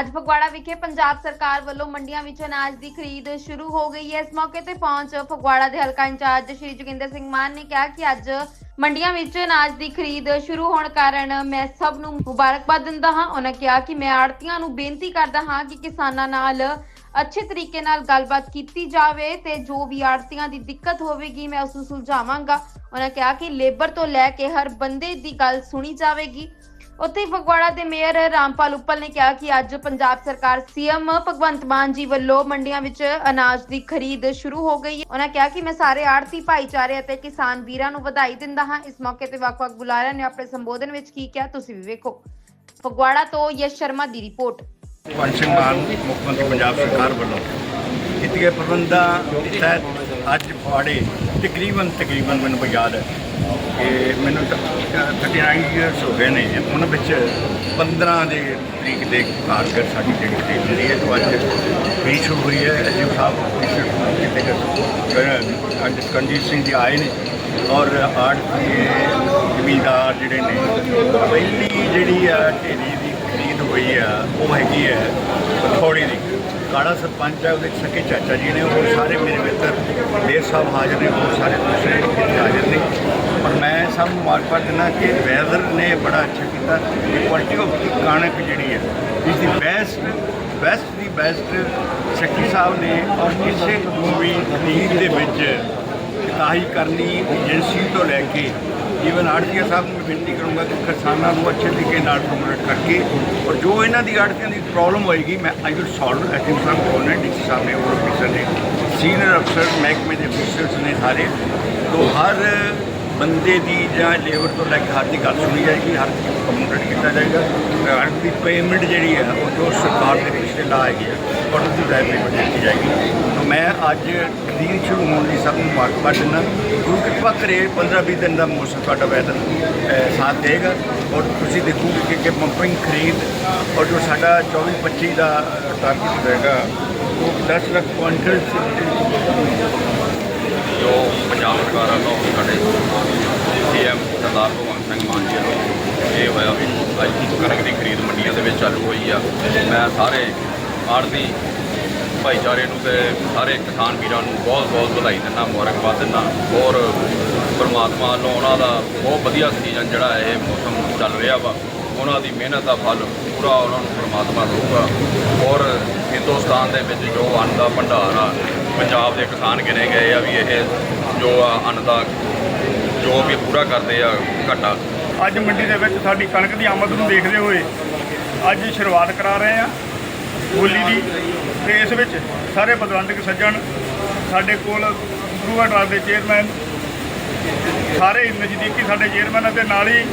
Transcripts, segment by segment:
ਅੱਜ ਫਗਵਾੜਾ ਵਿਖੇ ਪੰਜਾਬ ਸਰਕਾਰ ਵੱਲੋਂ ਮੰਡੀਆਂ ਵਿੱਚ ਅਨਾਜ ਦੀ ਖਰੀਦ ਸ਼ੁਰੂ ਹੋ ਗਈ ਹੈ। ਇਸ ਮੌਕੇ ਤੇ ਪਹੁੰਚ ਫਗਵਾੜਾ ਦੇ ਹਲਕਾ ਇੰਚਾਰਜ ਸ਼੍ਰੀ ਜੋਗਿੰਦਰ ਸਿੰਘ ਮਾਨ ਨੇ ਕਿਹਾ ਕਿ ਅੱਜ ਮੰਡੀਆਂ ਵਿੱਚ ਅਨਾਜ ਦੀ ਖਰੀਦ ਸ਼ੁਰੂ ਹੋਣ ਕਾਰਨ ਮੈਂ ਸਭ ਨੂੰ ਮੁਬਾਰਕਬਾਦ ਦਿੰਦਾ ਹਾਂ। ਉਹਨਾਂ ਕਿਹਾ ਕਿ ਮੈਂ ਆੜਤੀਆਂ ਨੂੰ ਬੇਨਤੀ ਕਰਦਾ ਹਾਂ ਕਿ ਕਿਸਾਨਾਂ ਨਾਲ ਅੱਛੇ ਤਰੀਕੇ ਨਾਲ ਗੱਲਬਾਤ ਕੀਤੀ ਜਾਵੇ ਤੇ ਜੋ ਵੀ ਆੜਤੀਆਂ ਦੀ ਦਿੱਕਤ ਹੋਵੇਗੀ ਮੈਂ ਉਸ ਨੂੰ ਸੁਲਝਾਵਾਂਗਾ। ਉਹਨਾਂ ਕਿਹਾ ਕਿ ਲੇਬਰ ਤੋਂ ਲੈ ਕੇ ਹਰ ਬੰਦੇ ਦੀ ਗੱਲ ਸੁਣੀ ਜਾਵੇਗੀ। ਉੱਥੇ ਫਗਵਾੜਾ ਦੇ ਮੇਅਰ ਰਾਮਪਾਲ ਉੱਪਲ ਨੇ ਕਿਹਾ ਕਿ ਅੱਜ ਪੰਜਾਬ ਸਰਕਾਰ ਸੀਐਮ ਭਗਵੰਤ ਮਾਨ ਜੀ ਵੱਲੋਂ ਮੰਡੀਆਂ ਵਿੱਚ ਅਨਾਜ ਦੀ ਖਰੀਦ ਸ਼ੁਰੂ ਹੋ ਗਈ ਹੈ। ਉਹਨਾਂ ਕਿਹਾ ਕਿ ਮੈਂ ਸਾਰੇ ਆੜਤੀ ਭਾਈਚਾਰੇ ਅਤੇ ਕਿਸਾਨ ਵੀਰਾਂ ਨੂੰ ਵਧਾਈ ਦਿੰਦਾ ਹਾਂ। ਇਸ ਮੌਕੇ ਤੇ ਵੱਖ-ਵੱਖ ਬੁਲਾਰਿਆਂ ਨੇ ਆਪਣੇ ਸੰਬੋਧਨ ਵਿੱਚ ਕੀ ਕਿਹਾ, ਤੁਸੀਂ ਵੀ ਵੇਖੋ। ਫਗਵਾੜਾ ਤੋਂ ਯਸ਼ ਸ਼ਰਮਾ ਦੀ ਰਿਪੋਰਟ। ਭਗਵੰਤ ਸਿੰਘ ਮਾਨ ਮੁੱਖ ਮੰਤਰੀ ਪੰਜਾਬ ਸਰਕਾਰ ਵੱਲੋਂ ਕੀਤੇ ਗਏ ਪ੍ਰਬੰਧਾਂ ਤਹਿਤ ਅੱਜ ਫਾੜੇ ਤਕਰੀਬਨ ਤਕਰੀਬਨ ਮੈਨੂੰ ਯਾਦ ਹੈ ਕਿ ਮੈਨੂੰ 39 ਇਅਰਸ ਹੋ ਗਏ ਨੇ। ਉਹਨਾਂ ਵਿੱਚ 15 ਦੇ ਤਰੀਕ ਦੇ ਖਾਸਕਰ ਸਾਡੀ ਜਿਹੜੀ ਟੀਮ ਜਿਹੜੀ ਹੈ ਜੋ ਅੱਜ ਵੀ ਸ਼ੁਰੂ ਹੋਈ ਹੈ। ਅਜੀਬ ਸਾਹਿਬ ਕਿਤੇ ਅੱਜ ਕੰਜੀਤ ਸਿੰਘ ਜੀ ਆਏ ਨੇ ਔਰ ਆੜਤੀਏ ਜ਼ਮੀਂਦਾਰ ਜਿਹੜੇ ਨੇ, ਪਹਿਲੀ ਜਿਹੜੀ ਆ ਢੇਰੀ ਦੀ ਖਰੀਦ ਹੋਈ ਆ, ਉਹ ਹੈਗੀ ਹੈ ਪਥੋੜੀ ਦੀ। ਕਾੜਾ ਸਰਪੰਚ ਹੈ ਉਹਦੇ ਸਕੇ ਚਾਚਾ ਜੀ ਨੇ, ਉਹ ਸਾਰੇ ਮੇਰੇ ਮਿੱਤਰ ਦੇਰ ਸਾਹਿਬ ਹਾਜ਼ਰ ਨੇ ਬਹੁਤ ਸਾਰੇ ਦੂਸਰੇ ਹਾਜ਼ਰ ਨੇ। ਪਰ ਮੈਂ ਸਭ ਨੂੰ ਮੁਬਾਰਕਬਾਦ ਦਿੰਦਾ ਕਿ ਵੈਦਰ ਨੇ ਬੜਾ ਅੱਛਾ ਕੀਤਾ ਕੁਆਲਿਟੀ ਆਫ ਦੀ ਕਣਕ ਜਿਹੜੀ ਹੈ, ਇਸ ਦੀ ਬੈਸਟ ਬੈਸਟ ਦੀ ਬੈਸਟ ਸ਼ੱਕੀ ਸਾਹਿਬ ਨੇ ਔਰ ਕਿਸੇ ਨੂੰ ਵੀ ਲੀਗ ਦੇ ਵਿੱਚ ਕਾਹੀ ਕਰਨੀ ਏਜੰਸੀ ਤੋਂ ਲੈ ਕੇ ਈਵਨ ਆੜਤੀਆ ਸਾਹਿਬ ਨੂੰ ਮੈਂ ਬੇਨਤੀ ਕਰੂੰਗਾ ਕਿ ਕਿਸਾਨਾਂ ਨੂੰ ਅੱਛੇ ਤਰੀਕੇ ਨਾਲ ਪ੍ਰਮੋਟ ਕਰਕੇ ਔਰ ਜੋ ਇਹਨਾਂ ਦੀ ਆੜਤੀਆਂ ਦੀ ਪ੍ਰੋਬਲਮ ਹੋਏਗੀ, ਮੈਂ ਆਈ ਵਿਲ ਸੋਲਵ ਐਸ ਇਨ ਸਮ ਕੋਨੇ ਡੀਸੀ ਸਾਹਿਬ ਨੇ, ਹੋਰ ਅਫੀਸਰ ਨੇ ਸੀਨੀਅਰ ਅਫਸਰ ਮਹਿਕਮੇ ਦੇ ਅਫੀਸਰਸ ਨੇ ਸਾਰੇ, ਤੋਂ ਹਰ ਬੰਦੇ ਦੀ ਜਾਂ ਲੇਬਰ ਤੋਂ ਲੈ ਕੇ ਹਰ ਦੀ ਗੱਲ ਸੁਣੀ ਜਾਏਗੀ, ਹਰ ਚੀਜ਼ ਨੂੰ ਕਮਿਊਨਿਕੇਟ ਕੀਤਾ ਜਾਏਗਾ। ਹਰ ਦੀ ਪੇਮੈਂਟ ਜਿਹੜੀ ਹੈ, ਉਹ ਜੋ ਸਰਕਾਰ ਦੇ ਪਿਛਲੇ ਲਾ ਹੈਗੀ ਹੈ ਔਰ ਉਸ ਦੀ ਪੇਮੈਂਟ ਦਿੱਤੀ ਜਾਏਗੀ। ਮੈਂ ਅੱਜ ਖਰੀਦ ਸ਼ੁਰੂ ਹੋਣ ਦੀ ਸਭ ਨੂੰ ਮੁਬਾਰਕਬਾਦ ਦਿੰਦਾ। ਗੁਰੂ ਕਿਰਪਾ ਕਰੇ 15-20 ਦਿਨ ਦਾ ਮੌਸਮ ਤੁਹਾਡਾ ਵੈਦਰ ਸਾਥ ਦੇਗਾ ਔਰ ਤੁਸੀਂ ਦੇਖੋਗੇ ਕਿ ਕਿ ਪੰਪਿੰਗ ਖਰੀਦ ਔਰ ਜੋ ਸਾਡਾ 24-25 ਦਾ ਟਾਰਗੇਟ ਰਹੇਗਾ ਉਹ 10 ਲੱਖ ਕੁਇੰਟਲ ਜੋ ਪੰਜਾਬ ਸਰਕਾਰ ਵੱਲੋਂ ਸਾਡੇ ਸੀਐਮ ਸਰਦਾਰ ਭਗਵੰਤ ਸਿੰਘ ਮਾਨ ਜੀ ਵੱਲੋਂ ਇਹ ਹੋਇਆ ਵੀ ਅੱਜ ਕਣਕ ਦੀ ਖਰੀਦ ਮੰਡੀਆਂ ਦੇ ਵਿੱਚ ਚਾਲੂ ਹੋਈ ਆ। ਮੈਂ ਸਾਰੇ ਆੜ੍ਹਤੀ ਭਾਈਚਾਰੇ ਨੂੰ ਤੇ ਸਾਰੇ ਕਿਸਾਨ ਵੀਰਾਂ ਨੂੰ ਬਹੁਤ ਬਹੁਤ ਵਧਾਈ ਦਿੰਦਾ, ਮੁਬਾਰਕਬਾਦ ਦਿੰਦਾ। ਔਰ ਪਰਮਾਤਮਾ ਨੂੰ ਉਹਨਾਂ ਦਾ ਬਹੁਤ ਵਧੀਆ ਸੀਜ਼ਨ ਜਿਹੜਾ ਇਹ ਮੌਸਮ ਚੱਲ ਰਿਹਾ ਵਾ, ਉਹਨਾਂ ਦੀ ਮਿਹਨਤ ਦਾ ਫਲ ਪੂਰਾ ਉਹਨਾਂ ਨੂੰ ਪਰਮਾਤਮਾ ਦਊਗਾ। ਔਰ ਹਿੰਦੁਸਤਾਨ ਦੇ ਵਿੱਚ ਜੋ ਅੰਨ ਦਾ ਭੰਡਾਰ ਆ, ਪੰਜਾਬ ਦੇ ਕਿਸਾਨ ਗਿਣੇ ਗਏ ਆ ਵੀ ਇਹ ਜੋ ਆ ਅੰਨ ਦਾ ਜੋ ਵੀ ਪੂਰਾ ਕਰਦੇ ਆ ਘਾਟਾ। ਅੱਜ ਮੰਡੀ ਦੇ ਵਿੱਚ ਸਾਡੀ ਕਣਕ ਦੀ ਆਮਦ ਨੂੰ ਦੇਖਦੇ ਹੋਏ ਅੱਜ ਸ਼ੁਰੂਆਤ ਕਰਾ ਰਹੇ ਹਾਂ ਹੋਲੀ ਦੀ। ਤੇ ਇਸ ਵਿੱਚ ਸਾਰੇ ਪਤਵੰਤਕ ਸੱਜਣ, ਸਾਡੇ ਕੋਲ ਗੁਰੂਆ ਟਰੱਸਟ ਦੇ ਚੇਅਰਮੈਨ ਸਾਰੇ ਨਜ਼ਦੀਕੀ ਸਾਡੇ ਚੇਅਰਮੈਨ ਅਤੇ ਨਾਲ ਹੀ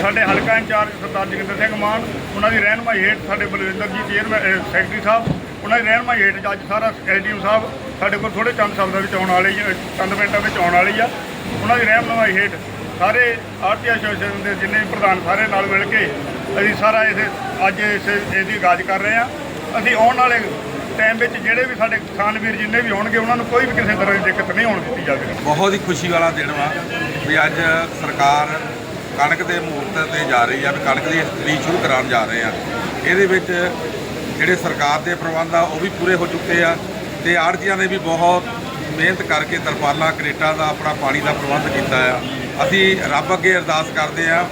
ਸਾਡੇ ਹਲਕਾ ਇੰਚਾਰਜ ਸਰਦਾਰ ਜੋਗਿੰਦਰ ਸਿੰਘ ਮਾਨ, ਉਹਨਾਂ ਦੀ ਰਹਿਨਮਾਈ ਹੇਠ ਸਾਡੇ ਬਲਵਿੰਦਰ ਜੀ ਚੇਅਰਮੈਨ ਸੈਕਟਰੀ ਸਾਹਿਬ ਉਹਨਾਂ ਦੀ ਰਹਿਨਮਾਈ ਹੇਠ ਅੱਜ ਸਾਰਾ ਐਸਡੀਐਮ ਸਾਹਿਬ ਸਾਡੇ ਕੋਲ ਥੋੜੇ ਚੰਦ ਸ਼ਬਦਾਂ ਵਿੱਚ ਆਉਣ ਵਾਲੇ ਚੰਦ ਮਿੰਟਾਂ ਵਿੱਚ ਆਉਣ ਵਾਲੀ ਆ। ਉਹਨਾਂ ਦੀ ਰਹਿਨਮਾਈ ਹੇਠ ਸਾਰੇ ਆਰਟੀ ਐਸੋਸੀਏਸ਼ਨ ਦੇ ਜਿੰਨੇ ਵੀ ਪ੍ਰਧਾਨ ਸਾਰੇ ਨਾਲ ਮਿਲ ਕੇ ਅਸੀਂ ਸਾਰਾ ਇਸ ਅੱਜ ਇਸ ਇਹਦੀ ਗਾਜ ਕਰ ਰਹੇ ਹਾਂ ਅਸੀਂ ਆਉਣ ਵਾਲੇ ਟਾਈਮ ਵਿੱਚ ਜਿਹੜੇ ਵੀ ਸਾਡੇ ਕਿਸਾਨ ਵੀਰ ਜਿੰਨੇ ਵੀ ਹੋਣਗੇ ਉਹਨਾਂ ਨੂੰ ਕੋਈ ਵੀ ਕਿਸੇ ਤਰ੍ਹਾਂ ਦੀ ਦਿੱਕਤ ਨਹੀਂ ਹੋਣ ਦਿੱਤੀ ਜਾਵੇਗੀ। ਬਹੁਤ ਹੀ ਖੁਸ਼ੀ ਵਾਲਾ ਦਿਨ ਵਾ ਵੀ ਅੱਜ ਸਰਕਾਰ ਕਣਕ ਦੇ ਮੂਰਤ ਤੇ ਜਾ ਰਹੀ ਆ, ਵੀ ਕਣਕ ਦੀ ਖਰੀਦ ਸ਼ੁਰੂ ਕਰਾਉਣ ਜਾ ਰਹੇ ਆ। ਇਹਦੇ ਵਿੱਚ ਜਿਹੜੇ ਸਰਕਾਰ ਦੇ ਪ੍ਰਬੰਧ ਆ, ਉਹ ਵੀ ਪੂਰੇ ਹੋ ਚੁੱਕੇ ਆ ਤੇ ਆੜਤੀਆਂ ਨੇ ਵੀ ਬਹੁਤ ਮਿਹਨਤ ਕਰਕੇ ਤਰਪਾਲਾਂ, ਕਰੇਟਾਂ ਦਾ ਆਪਣਾ ਪਾਣੀ ਦਾ ਪ੍ਰਬੰਧ ਕੀਤਾ ਆ। ਅਸੀਂ ਰੱਬ ਅੱਗੇ ਅਰਦਾਸ ਕਰਦੇ ਆ,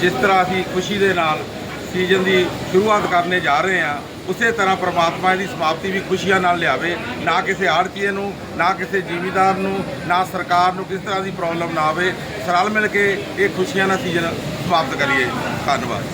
ਜਿਸ ਤਰ੍ਹਾਂ ਅਸੀਂ ਖੁਸ਼ੀ ਦੇ ਨਾਲ ਸੀਜ਼ਨ ਦੀ ਸ਼ੁਰੂਆਤ ਕਰਨੇ ਜਾ ਰਹੇ ਹਾਂ ਉਸੇ ਤਰ੍ਹਾਂ ਪ੍ਰਮਾਤਮਾ ਦੀ ਸਮਾਪਤੀ ਵੀ ਖੁਸ਼ੀਆਂ ਨਾਲ ਲਿਆਵੇ, ਨਾ ਕਿਸੇ ਆੜਤੀਏ ਨੂੰ, ਨਾ ਕਿਸੇ ਜਿਮੀਦਾਰ ਨੂੰ, ਨਾ ਸਰਕਾਰ ਨੂੰ ਕਿਸ ਤਰ੍ਹਾਂ ਦੀ ਪ੍ਰੋਬਲਮ ਨਾ ਆਵੇ। ਸਰਲ ਮਿਲ ਕੇ ਇਹ ਖੁਸ਼ੀਆਂ ਨਾਲ ਸੀਜ਼ਨ ਸਮਾਪਤ ਕਰੀਏ। ਧੰਨਵਾਦ।